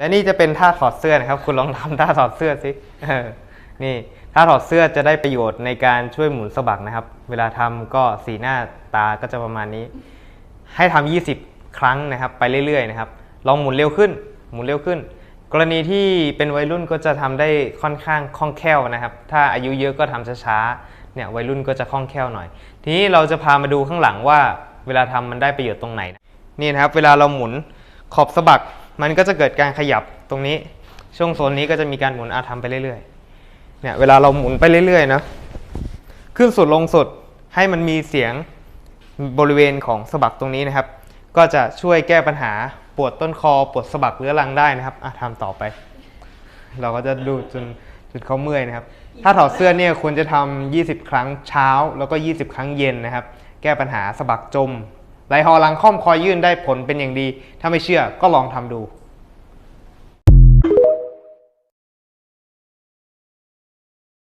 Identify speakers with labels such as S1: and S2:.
S1: และนี่จะเป็นท่าถอดเสื้อนะครับ คุณลองทำท่าถอดเสื้อสิออนี่ท่าถอดเสื้อจะได้ประโยชน์ในการช่วยหมุนสะบักนะครับ เวลาทำก็สีหน้าตาก็จะประมาณนี้ ให้ทำ20 ครั้งนะครับ ไปเรื่อยๆนะครับ ลองหมุนเร็วขึ้น หมุนเร็วขึ้น กรณีที่เป็นวัยรุ่นก็จะทำได้ค่อนข้างคล่องแคล่วนะครับ ถ้าอายุเยอะก็ทำช้าๆเนี่ยวัยรุ่นก็จะคล่องแคล่วหน่อย ทีนี้เราจะพามาดูข้างหลังว่า เวลาทำมันได้ประโยชน์ตรงไหน นี่นะครับ เวลาเราหมุนขอบสะบัก มันก็จะเกิดการขยับตรงนี้ ช่วงโซนนี้ก็จะมีการหมุนอาทำไปเรื่อยๆ เนี่ยเวลาเราหมุนไปเรื่อยๆนะขึ้นสุดลงสุดให้มันมีเสียงบริเวณของสะบักตรงนี้นะครับ ก็จะช่วยแก้ปัญหาปวดต้นคอปวดสะบักเรื้อรังได้นะครับอะทำต่อไป เราก็จะดูจนจนเขาเมื่อยนะครับ ถ้าถอดเสื้อเนี่ยควรจะทำ20 ครั้งเช้า แล้วก็ 20 ครั้งเย็นนะครับ แก้ปัญหาสะบักจม ไหลหอหลังค่อมคอยื่นได้ผลเป็นอย่างดี ถ้าไม่เชื่อก็ลองทำดู